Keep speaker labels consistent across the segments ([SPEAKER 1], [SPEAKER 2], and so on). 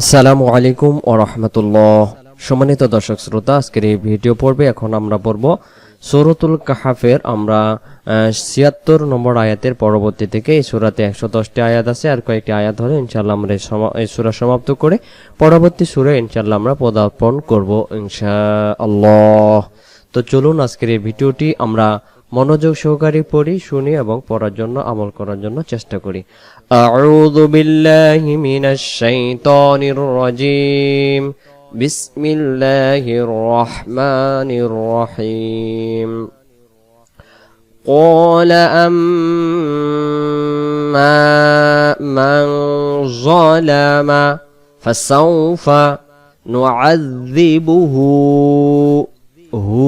[SPEAKER 1] আসসালামু আলাইকুম ও রহমতুল্লাহ। সম্মানিত দর্শক শ্রোতা, আজকের এই ভিডিও পড়বে এখন আমরা পড়ব সৌরতুল কাহাফের, আমরা ছিয়াত্তর নম্বর আয়াতের পরবর্তী থেকে এই সুরাতে একশো দশটি আয়াত আছে, আর কয়েকটি আয়াত হলে ইনশাল্লাহ আমরা এই সুরা সমাপ্ত করে পরবর্তী সুরে ইনশাল্লাহ আমরা পদার্পণ করব ইনশা আল্লাহ তো চলুন আজকের এই ভিডিওটি আমরা মনোযোগ সহকারে পড়ি, শুনি এবং পড়ার জন্য, আমল করার জন্য চেষ্টা করি। আউযু বিল্লাহি মিনাশ শাইতানির রাজিম বিসমিল্লাহির রহমানির রহিম قال أما من ظلم فسوف نعذبه হু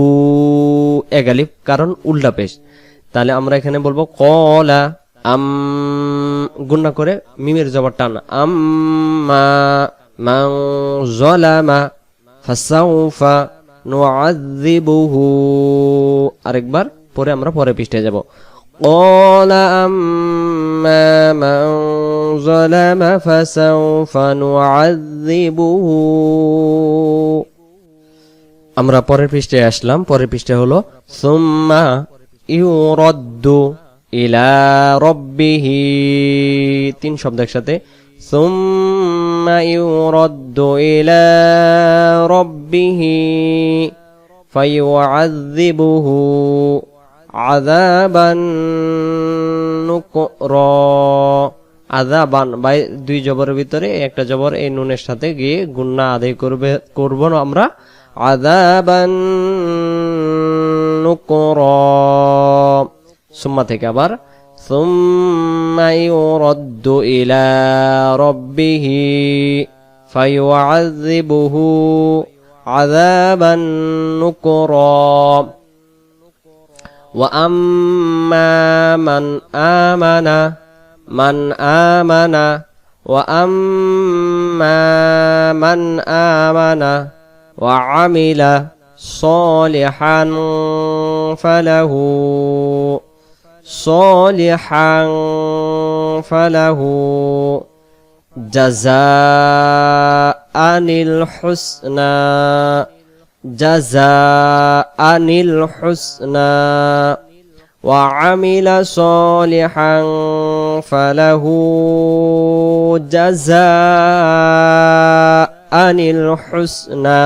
[SPEAKER 1] এগালিফ কারণ উল্টা পেশ তাহলে আমরা এখানে বলবো কলা আম গুন্না করে মিমের জবর টান আম্মা মান জলামা ফাসাউফা নুআযিবুহু আরেকবার পরে আমরা পরে পৃষ্ঠায় যাব قال أما من ظلم فسوف نعذبه আমরা পরের পৃষ্ঠায় আসলাম পরের পৃষ্ঠা হলো সুম্মা ইউরদ্দু ইলা রব্বিহি, তিন শব্দ একসাথে। সুম্মা ইউরদ্দু ইলা রব্বিহি ফায়ুআযিবুহু আযাবান নুকরা। আযাবান বাই দুই জবরের ভিতরে, একটা জবর এই নুনের সাথে গিয়ে গুন্না আদায় করবে, করব আমরা। আযাবান নুকরা। সুম্মা থেকে আবার সুম্মা ইউরাদ্দু ইলা রাব্বিহি ফায়ুআযিবুহু আযাবান নুকরা وأما من آمن من آمن وأما من آمن وعمل صالحا فله صالحا فله جزاء الحسنى جزاء الحسنى وعمل صالحا فله جزاء الحسنى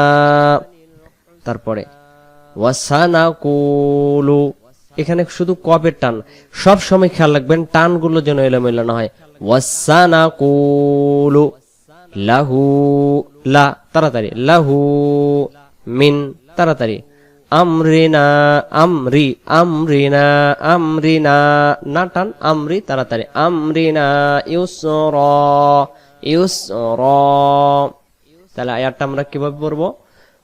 [SPEAKER 1] তারপরে ওয়াসানাকুলু এখানে শুধু কপের টান? সব সময় খেয়াল রাখবেন, টানগুলো যেন এলোমেলো না হয়। ওয়াসানা কুলু লাহু লা, তাড়াতাড়ি। লাহু মিন, তাড়াতাড়ি। আমরিনা, আমরি, আমরিনা আমরিনা। না টান, আমরি, তাড়াতাড়ি। আমরিনা ইউসর র তাহলে আয়ারটা আমরা কীভাবে পড়ব?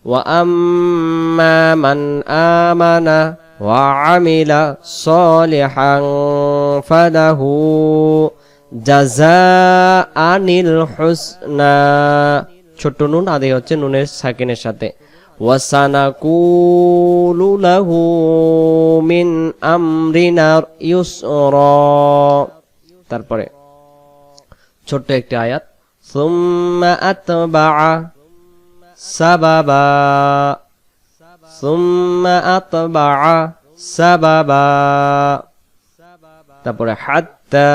[SPEAKER 1] ওয়া আম্মা মান আমানা وعمل صالحا فله جزاء الحسنى ছোট্ট নুন আদি হচ্ছে নুনের সাকিনের সাথে وسنقول له من أمرنا يسرا তারপরে ছোট্ট একটি আয়াত ثم أتبع سببا তারপরে হাত্তা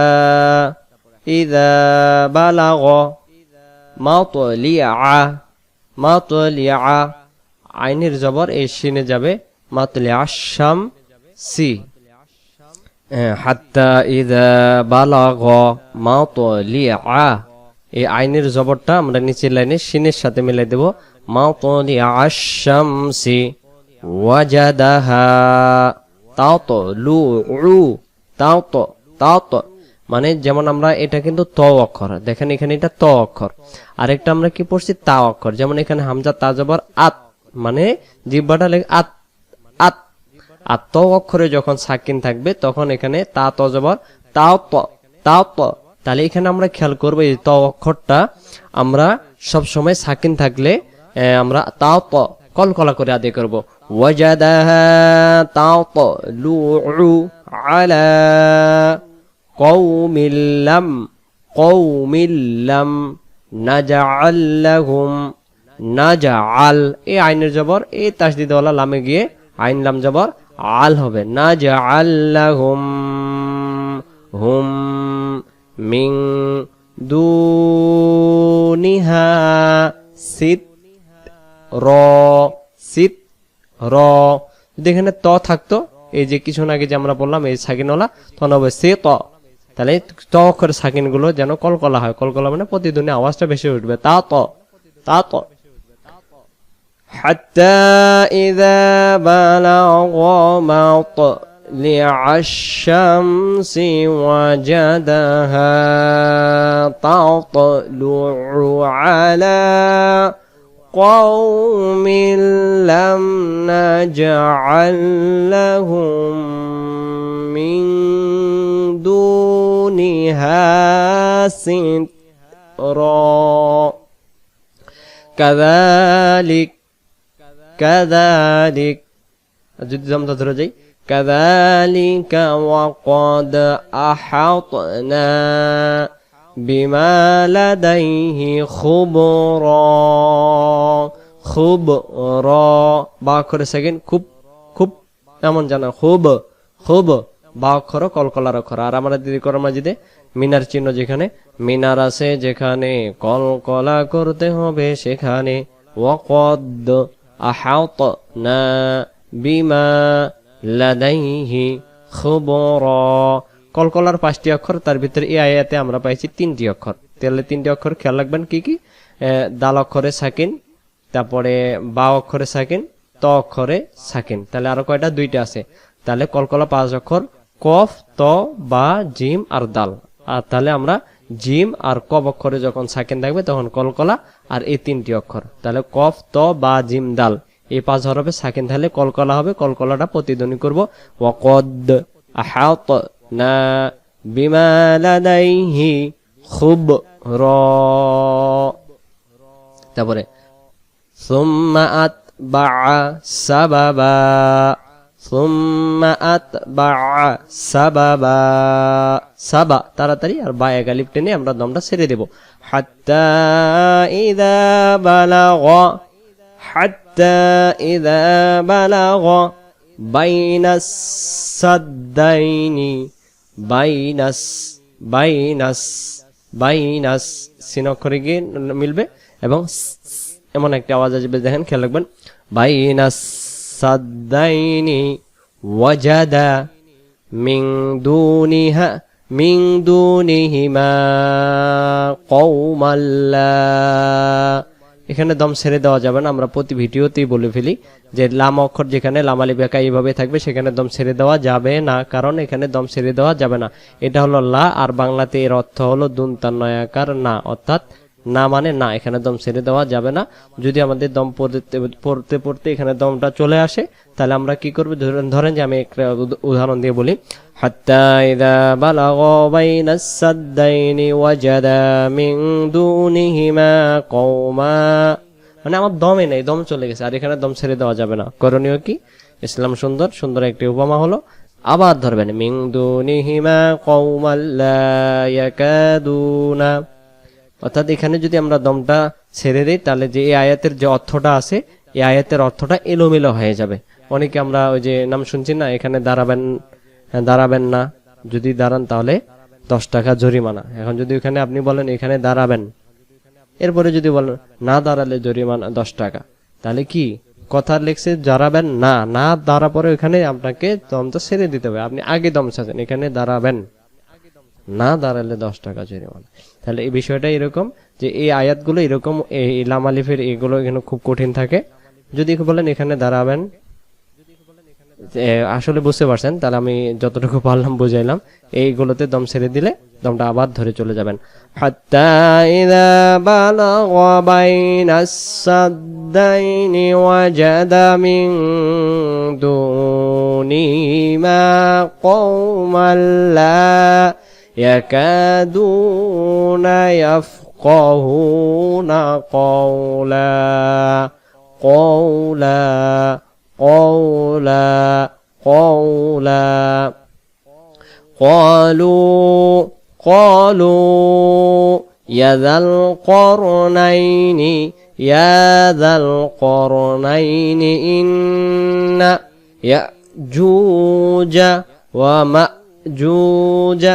[SPEAKER 1] আইনের জবর এই সিনে যাবে মাতলিয়া হ্যাঁ, সি আইনের জবরটা আমরা নিচের লাইনে সিনের সাথে মিলাই দেব মাতলিয়া শামসি ওয়াজাদাহা তাও তো লু উ তাও তো তাও তো মানে যেমন আমরা এটা কিন্তু ত অক্ষর। দেখেন এখানে এটা ত অক্ষর। আরেকটা আমরা কি পড়ছি? তা অক্ষর। যেমন এখানে হামজা, তা জবর, আত। মানে জিব্বাটা লেগে আত আত। আর ত অক্ষরে যখন সাকিন থাকবে, তখন এখানে তা, ত জবর তাও ত তাও ত তাহলে এখানে আমরা খেয়াল করব এই ত অক্ষরটা। আমরা সব সময় সাকিন থাকলে আমরা তাও ত কলকলা করে আদায় করব। ওয়াজাদাহা তাও ত লু আলা কৌমিল্লাম কৌমিল্লাম নাজআল্লাহুম নাজআল এই আইনের জবর, এই তাসদিদওয়ালা লামে গিয়ে আইন লাম আল হবে। নাজআল্লাহুম হুম মিং দুনিহা সিত র সিত র যদি এখানে ত থাকতো এই যে কিছু আগে যে আমরা বললাম এই সাকিনওয়ালা তখন হবে সে ত তাহলে ত অক্ষরের সাকিন গুলো যেন কলকলা হয় কলকলা মানে প্রতিধ্বনি আওয়াজটা বেশি উঠবে তা ত তা ত حتى إذا بلغ مطلع الشمس وجدها تطلع على قوم لم نجعل لهم من دونها سترا كذلك كذلك যদি আমরা ধরে যাই كذلك وقد أحطنا بما لديه خبرا خبرا বা করে সেকেন্ড খুব খুব এমন জানা খুব খুব বা অক্ষর কলকলার অক্ষর আর আমরা দিদি করার মাঝিদে মিনার চিহ্ন যেখানে মিনার আছে যেখানে কলকলা করতে হবে সেখানে ওয়াকদ আহাত না বিমা লাদাইহি খবর কলকলার পাঁচটি অক্ষর তার ভিতরে এই আয়াতে আমরা পাইছি তিনটি অক্ষর। তাহলে তিনটি অক্ষর খেয়াল রাখবেন কি কি? এ, দাল অক্ষরে সাকিন তারপরে বা অক্ষরে সাকিন ত অক্ষরে সাকিন। তাহলে আরও কয়টা? দুইটা আছে। তাহলে কলকলা পাঁচ অক্ষর কফ ত বা জিম আর দাল। আর তাহলে আমরা জিম আর কব অক্ষরে যখন সাকিন থাকবে তখন কলকলা আর এই তিনটি অক্ষর। তাহলে কফ ত বা জিম দাল। এই পাঁচ হরফে সাকিন থাকলে কলকলা হবে কলকলাটা প্রতিধ্বনি করব ওয়াকদ আহাত না বিমালাদাইহি খুব র তারপরে সুম্মা আত বা সাবাবা সুম্মা বা সাবাবা সাবা তাড়াতাড়ি আর বা এক আলিফ টেনে আমরা দমটা ছেড়ে দেব। হাত্তা ইদা বালাগ হাত্তা ইদা বালাগ বাইনা সাদ্দাইনি বাইনাস বাইনাস বাইনাস সিন অক্ষরে গিয়ে মিলবে এবং এমন একটা আওয়াজ আসবে, দেখেন, খেয়াল রাখবেন। বাইনাস সাদ্দাইনি ওয়াজাদা মিং দুনিহা, মিং দুনিহিমা কৌমাল্লা এখানে দম ছেড়ে দেওয়া যাবে না, আমরা প্রতি ভিডিওতেই বলে ফেলি যে লাম অক্ষর যেখানে লামালি বেকা এইভাবে থাকবে, সেখানে দম ছেড়ে দেওয়া যাবে না, কারণ এখানে দম ছেড়ে দেওয়া যাবে না। এটা হলো লা, আর বাংলাতে এর অর্থ হলো দুন্তান্নয়াকার নয়াকার না, অর্থাৎ না মানে না, এখানে দম ছেড়ে দেওয়া যাবে না। যদি আমাদের দম পড়তে পড়তে পড়তে এখানে দমটা চলে আসে, তাহলে আমরা কি করব? ধরেন যে আমি একটা উদাহরণ দিয়ে বলি। হাত্তা ইদা বালাগ বাইনাস সাদ্দাইনি ওয়াজাদা মিন দুনিহিমা কওমা। মানে আমার দমে নেই, দম চলে গেছে, আর এখানে দম ছেড়ে দেওয়া যাবে না। করণীয় কি? ইসলাম সুন্দর সুন্দর একটি উপমা হলো, আবার ধরবেন মিং দুনিহিমা কওমাল্লা ইয়াকাদুনা। অর্থাৎ এখানে যদি আমরা দমটা ছেড়ে দিই তাহলে যে এই আয়াতের যে অর্থটা আছে এই আয়াতের অর্থটা এলোমেলো হয়ে যাবে। অনেকে আমরা ওই যে নাম শুনছি না এখানে দাঁড়াবেন হ্যাঁ, দাঁড়াবেন না। যদি দাঁড়ান তাহলে দশ টাকা জরিমানা। এখন যদি ওখানে আপনি বলেন এখানে দাঁড়াবেন। এরপরে যদি বলেন না দাঁড়ালে জরিমানা দশ টাকা। তাহলে কি? কথা লেখছে দাঁড়াবেন না। না দাঁড়া পরে ওখানে আপনাকে দমটা ছেড়ে দিতে হবে। আপনি আগে দম ছাড়ছেন এখানে দাঁড়াবেন। না দাঁড়ালে দশ টাকা জরিমানা। তাহলে এই বিষয়টা এরকম যে এই আয়াতগুলো এরকম এই ইলাম আলিফের এগুলো এখানে খুব কঠিন থাকে। যদি বলেন এখানে দাঁড়াবেন আসলে বুঝতে পারছেন, তাহলে আমি যতটুকু পারলাম বুঝাইলাম। এইগুলোতে দম ছেড়ে দিলে দমটা আবার ধরে চলে যাবেন। হাত্তা يكادون يفقهون قولا قولا قولا قولا. قالوا قالوا يا ذا القرنين يا ذا القرنين إن يأجوج ومأجوج.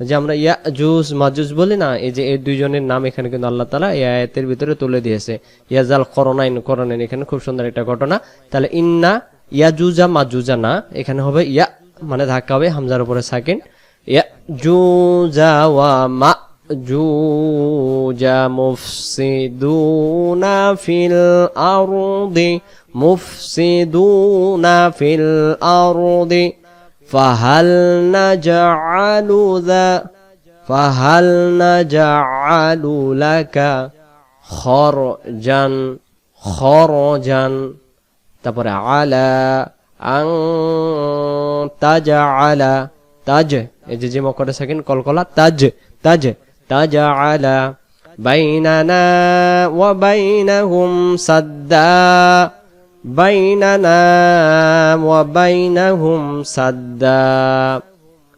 [SPEAKER 1] যে আমরা ইয়া ইয়াজুজ, মাজুজ বলি না, এই যে এই দুইজনের নাম এখানে কিন্তু আল্লাহ তালা এই আয়াতের ভিতরে তুলে দিয়েছে। ইয়াজাল করনাইন করনাইন এখানে খুব সুন্দর একটা ঘটনা। তাহলে ইন্না ইয়াজুজা মাজুজা না, এখানে হবে ইয়া মানে ধাক্কা হবে, হামজার উপরে সাকিন। ইয়াজুজা ওয়া মা মাজুজা মুফসিদুনা ফিল আরদি, মুফসিদুনা ফিল আরদি। ফাহাল না জালু দা ফাহাল না জালু লাকা খরজান খরজান তারপরে আলা আং তাজ আলা তাজ। এই যে যে মকরে সেকেন্ড, কলকলা তাজ তাজ তাজ আলা বাইনানা ওয়া বাইনাহুম সাদ্দা। বাইনানা ওয়া বাইনাহুম সাদ্দা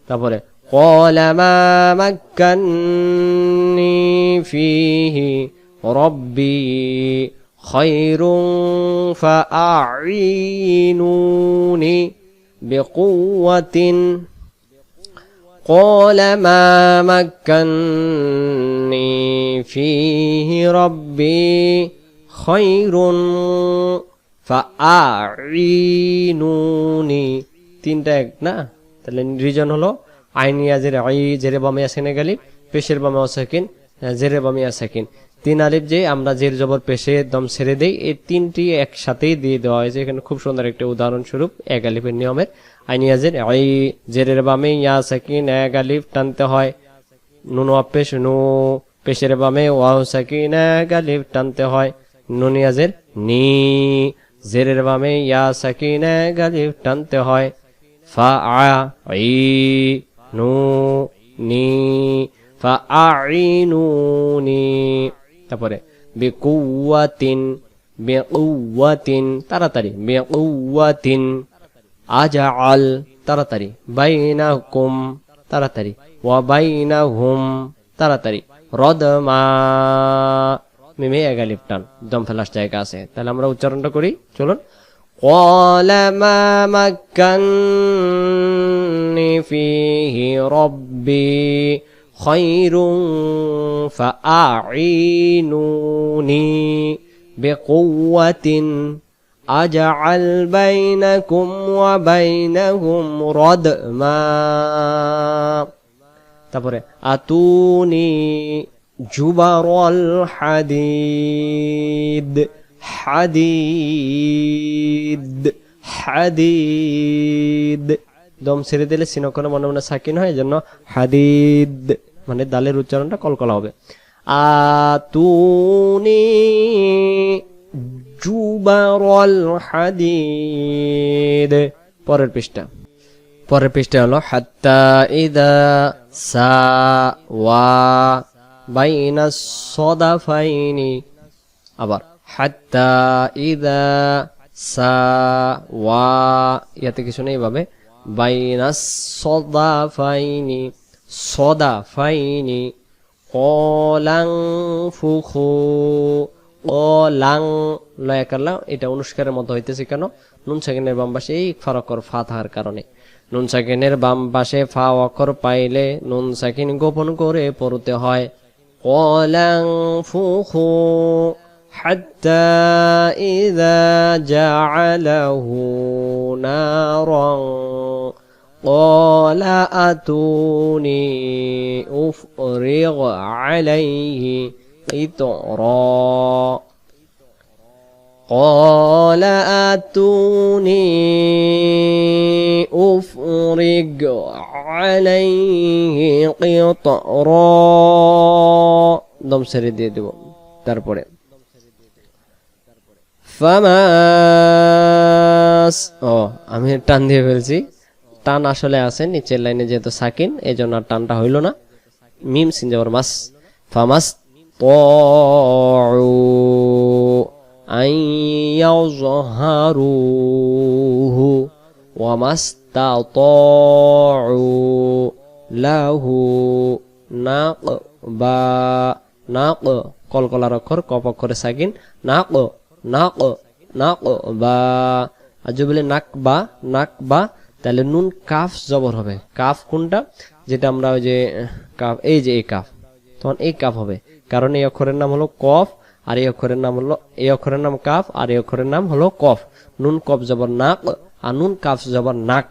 [SPEAKER 1] তারপরে قال ما مكني فيه ربي خير فأعينوني بقوة قال ما مكني فيه ربي خير ফাআইনুনি তিনটা এক, না? তাহলে রিজন হলো আইনিয়াজের আই, জেরে বামিয়া সেনেগালি পেশের বামে অসাকিন জেরে বামিয়া সাকিন তিন আলিফ যে আমরা জের জবর পেশে দম ছেড়ে দেই, এই তিনটি একসাথেই দিয়ে দেওয়া হয়েছে। এখানে খুব সুন্দর একটি উদাহরণস্বরূপ, এক আলিফের নিয়মের। আইনিয়াজের আই, জেরের বামে ইয়া সাকিন এক আলিফ টানতে হয়। নুন পেশ, নু পেশের বামে ওয়াও সাকিন এক আলিফ টানতে হয়। নুনিয়াজের নি। জেরের বামে ইয়া সাকিন আলিফ টানতে হয়। ফা আ ই নু। নি ফা আইনুনি তারপরে বেকুয়াতিন বেকুয়াতিন তাড়াতাড়ি বেকুয়াতিন আজা আল তাড়াতাড়ি বাইনা কুম তাড়াতাড়ি, ওয়া বাইনা হুম তাড়াতাড়ি, রদমা। মিমে এগালিপ টান দম ফেলাস জায়গা আছে তাহলে আমরা উচ্চারণটা করি চলুন قال ما مكني فيه ربي خير فأعينوني بقوة أجعل بينكم وبينهم ردما তারপরে আতুনি জুবারল হাদিদ হাদিদ হাদিদ দম ছেড়ে দিলে সিনকনে মনে মনে সাকিন হয় জন্য হাদিদ মানে দালের উচ্চারণটা কলকলা হবে। আতুনি জুবারল হাদিদ। পরের পৃষ্ঠা। পরের পৃষ্ঠা হলো, হাত্তা ইদা সা ওয়া বাইনা সদাফাইনি। আবার, হাত্তা ইদা সা ওয়া, ইয়াতে কিছু নেই ভাবে বাইনা সদাফাইনি সদাফাইনি। কলাং ফুখু করলাম এটা অনুষ্কারের মতো হইতেছে কেন? নুন সেকেন্ডের বাম পাশে এই ফারকর ফা থাকার কারণে। নুন সাকিনের বাম পাশে ফা অক্ষর পাইলে নুন সাকিন গোপন করে পড়তে হয়। قال انفخوا حتى إذا جعله نارا. قال أتوني أفرغ عليه قطرا قال أتوني أفرغ عليه قطرا দম ছেড়ে দিয়ে দেব তারপরে ফামাস ও আমি টান দিয়ে ফেলছি টান আসলে আছে নিচের লাইনে যেহেতু সাকিন এই জন্য আর টানটা হইল না মিম সিন যাবার মাস ফামাস أن يظهروه وما استطاعوا له বা না ক কলকলার অক্ষর কপ অক্ষরে সাকিন না ক না ক না ক বা আর যদি বলে নাক বা নাক বা তাহলে নুন কাফ জবর হবে কাফ কোনটা যেটা আমরা ওই যে আহ, কাফ এই যে এই কাফ তখন এই কাফ হবে কারণ এই অক্ষরের নাম হলো কফ আর এই অক্ষরের নাম হলো এই অক্ষরের নাম কাফ আর এই অক্ষরের নাম হলো কফ নুন কফ জবর নাক আর নুন কাফ জবর নাক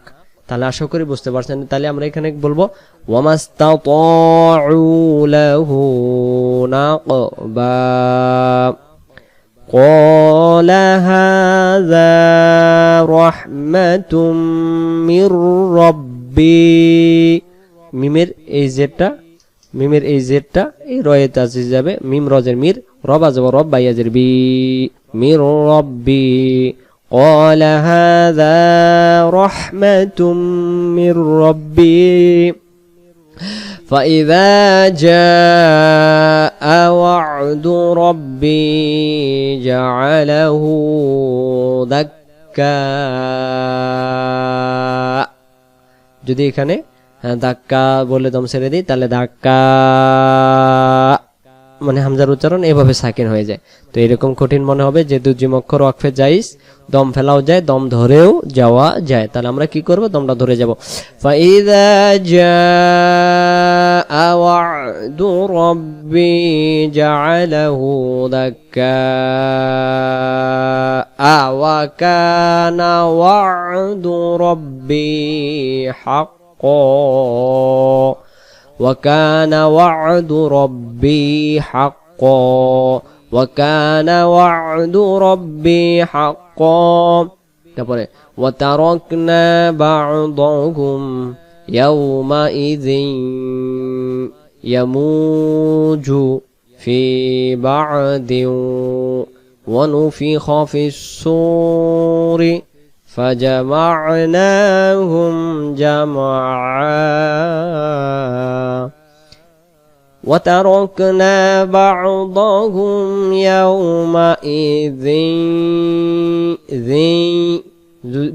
[SPEAKER 1] তাহলে আশা করি বুঝতে পারছেন তাহলে আমরা এখানে বলবো ওয়ামাস্তাতু লাহু নাকবা قال هذا رحمة من ربي মিমের এই জেডটা মিমের এই জেডটা এই রয়ে তাজি যাবে মিম রজের মির রবা যাব রব বাইয়াজের বি মির রব্বি قال هذا رحمة من ربي فإذا جاء وعد ربي جعله دكا যদি এখানে হ্যাঁ, ধাক্কা বলে দম ছেড়ে দিই তাহলে ধাক্কা মানে হামজার উচ্চারণ এভাবে সাকিন হয়ে যায়। তো এরকম কঠিন মনে হবে যে দুজিম অক্ষর ওয়াকফে যাইস, দম ফেলাও যায়, দম ধরেও যাওয়া যায়। তাহলে আমরা কি করব? দমটা ধরে যাব। হাক্কা। وكان وعد ربي حقا وكان وعد ربي حقا তারপরে وتركنا بعضهم يومئذ يموج في بعد ونفخ في الصور فجمعناهم جمعا وتركنا بعضهم يومئذ ذي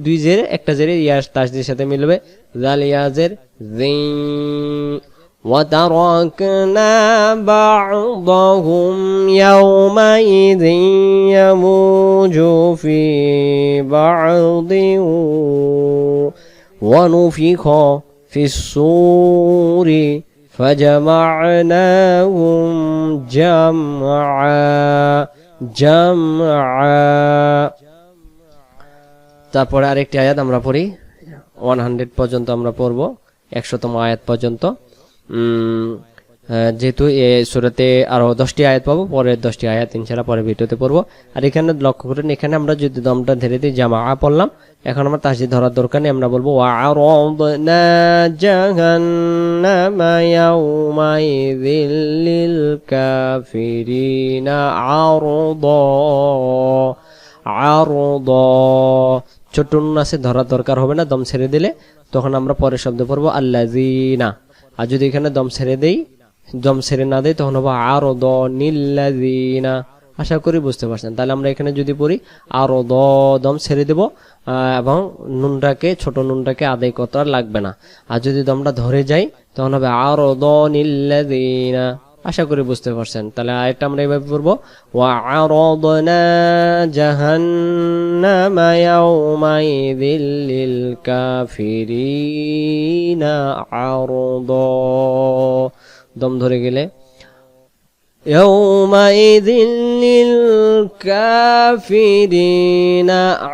[SPEAKER 1] দুই জের একটা জেরে ইয়াস তাসদের সাথে মিলবে জাল ইয়াজের ذي وتركنا بعضهم يومئذ يموج في بعض ونفخ في الصور فجمعناهم جمعا جمعا তারপরে আরেকটি আয়াত আমরা পড়ি ওয়ান হান্ড্রেড পর্যন্ত আমরা পড়ব একশোতম আয়াত পর্যন্ত উম, আহ, যেহেতু সুরাতে আরও দশটি আয়াত পাবো, পরের দশটি আয়াত ইনশাল্লাহ পরে ভিডিওতে পড়ব। আর এখানে লক্ষ্য করেন, এখানে আমরা যদি দমটা ধীরে ধীরে জামা আ পড়লাম। এখন আমার তাসি ধরার দরকার নেই, আমরা বলব ছোট্ট ছোট আছে ধরার দরকার হবে না, দম ছেড়ে দিলে। তখন আমরা পরের শব্দ পড়ব আল্লাহ আর যদি এখানে দম ছেড়ে দেই, দম ছেড়ে না দেয় তখন হব আর দ নীলা আশা করি বুঝতে পারছেন। তাহলে আমরা এখানে যদি পড়ি আর দ দম ছেড়ে দেব এবং নুনটাকে, ছোট নুনটাকে আদায় করতে লাগবে না। আর যদি দমটা ধরে যাই, তখন হবে আর দ নিল্লাজিনা আশা করি বুঝতে পারছেন তাহলে আরেকটা আমরা এইভাবে পড়বো وعرضنا جهنم يومئذ للكافرين عرضا দম ধরে গেলে يومئذ للكافرين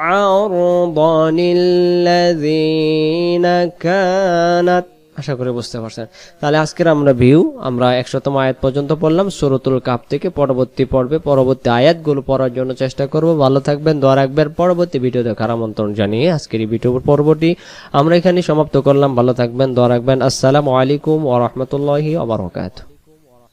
[SPEAKER 1] عرضا الذين كانت আশা করি বুঝতে পারছেন। তাহলে আজকের আমরা ভিউ আমরা একশতম আয়াত পর্যন্ত পড়লাম, সুরতুল কাপ থেকে পরবর্তী পর্বে, পরবর্তী আয়াতগুলো পড়ার জন্য চেষ্টা করব। ভালো থাকবেন, দোয়া রাখবেন। পরবর্তী ভিডিও দেখার আমন্ত্রণ জানিয়ে আজকের এই ভিডিও পর্বটি আমরা এখানে সমাপ্ত করলাম। ভালো থাকবেন, দোয়া রাখবেন। আসসালামু আলাইকুম ওরহমতুল্লাহি রাহমাতুল্লাহি আবার